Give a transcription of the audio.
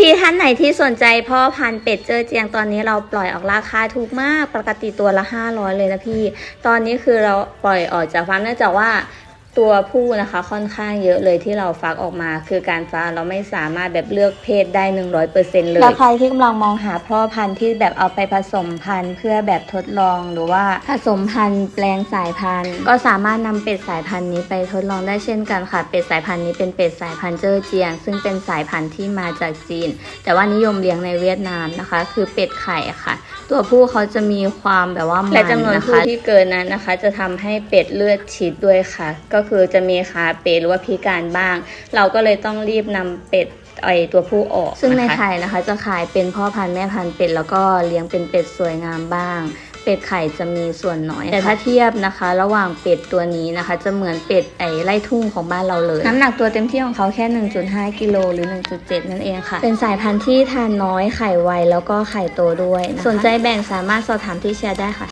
พี่ๆท่านไหนที่สนใจพ่อพันเป็ดเจอเจียงตอนนี้เราปล่อยออกราคาถูกมากปกติตัวละ 500 เลยนะพี่ ตอนนี้คือเราปล่อยออกจากฟาร์มเนื่องจากว่า ตัวผู้นะคะค่อนข้างเยอะเลยที่เราฟักออกมา คือการฟักเราไม่สามารถแบบเลือกเพศได้ 100%เลยแล้วใครที่กำลังมองหาพ่อพันธุ์ที่แบบเอาไปผสมพันธุ์ เพื่อแบบทดลองหรือว่าผสมพันธุ์แปลงสายพันธุ์ ก็สามารถนำเป็ดสายพันธุ์นี้ไปทดลองได้เช่นกันค่ะ เป็ดสายพันธุ์นี้เป็นเป็ดสายพันธุ์เจอเจียง ซึ่งเป็นสายพันธุ์ที่มาจากจีน แต่ว่านิยมเลี้ยงในเวียดนามนะคะ คือเป็ดไข่ค่ะ ตัวผู้เขาจะมีความแบบว่ามันและจำนวนนะผู้คะที่เกินนั้นนะคะ จะทำให้เป็ดเลือดฉีดด้วยค่ะ ก็คือจะมีขาเป๋หรือว่าพิการบ้าง เราก็เลยต้องรีบนำเป็ดไอตัวผู้ออกซึ่งในนะคะไข่นะคะ จะขายเป็นพ่อพันธุ์แม่พันธุ์เป็ดแล้วก็เลี้ยงเป็นเป็ดสวยงามบ้างเป็ดไข่จะมีส่วนน้อย แต่ถ้าเทียบนะคะ ระหว่างเป็ดตัวนี้นะคะ จะเหมือนเป็ดไอไล่ทุ่งของบ้านเราเลย น้ำหนักตัวเต็มที่ของเขาแค่ 1.5 กิโลหรือ 1.7 นั่นเองค่ะ เป็นสายพันธุ์ที่ทานน้อยไข่ไวแล้วก็ไข่โตด้วยนะคะสนใจแบ่งสามารถสอบถามที่แชร์ได้ค่ะ